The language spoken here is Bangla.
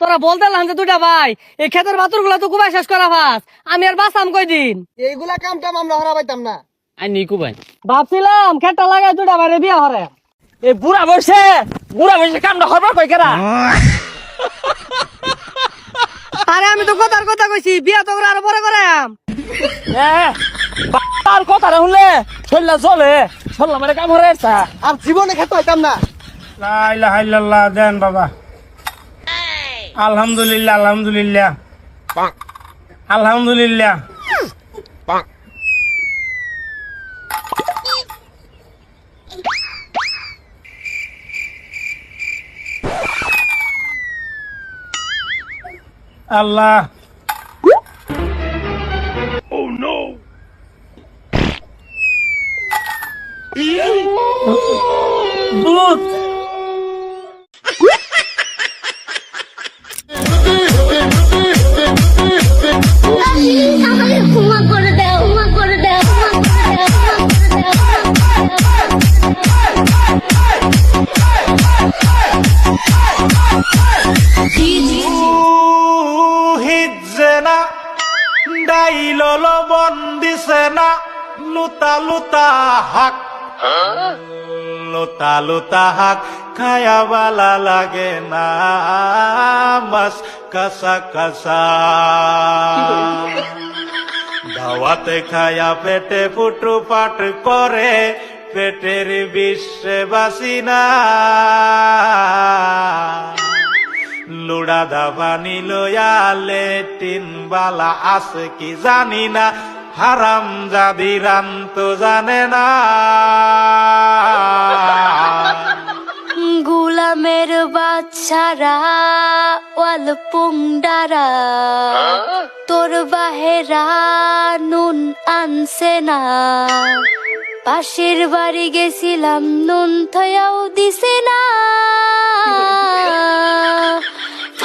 তোরা বলতে যে দুটা ভাই। এই ক্ষেতের বাতুরগুলা তো কুবাই শেষ করা ভাস। আমি আর বাঁচাম কয়দিন? এইগুলা কাম টাম আমরা হরা পাইতাম না। আই নিকু ভাই। ভাবছিলাম খেতটা লাগাই দুটা বাইরে বিয়া হরে। এ বুড়া বসে বুড়া বসে কামটা হরবার কই কেরা? আরে আমি তো কথার কথা কইছি বিয়া তো আরও পরে করাম হ্যাঁ তার কথা রে শুনলে চললা চলে চললাম মানে কাম হরে আর জীবনে খেতে হইতাম না। লা ইলাহা ইল্লাল্লাহ দেন বাবা। আলহামদুলিল্লাহ আলহামদুলিল্লাহ। আলহামদুলিল্লাহ। আল্লাহ। হুমা করে করে দাও হিজে না লুতা লুতা হাক। লুতা হাক খায়া লাগে না, মাস কাসা কাসা দাওয়াতে খায়া পেটে ফুটু পাট করে, পেটের বিশ্বে বাসি না। লুড়া দাবানি লয়ালে তিন বালা আছে কি জানি না, হারাম জাদি তো জানে না। গুলামের বাচ্চারা, ওয়াল পুংডারা। তোর বাহেরা নুন আনসে না। পাশের বাড়ি গেছিলাম নুন থয়াও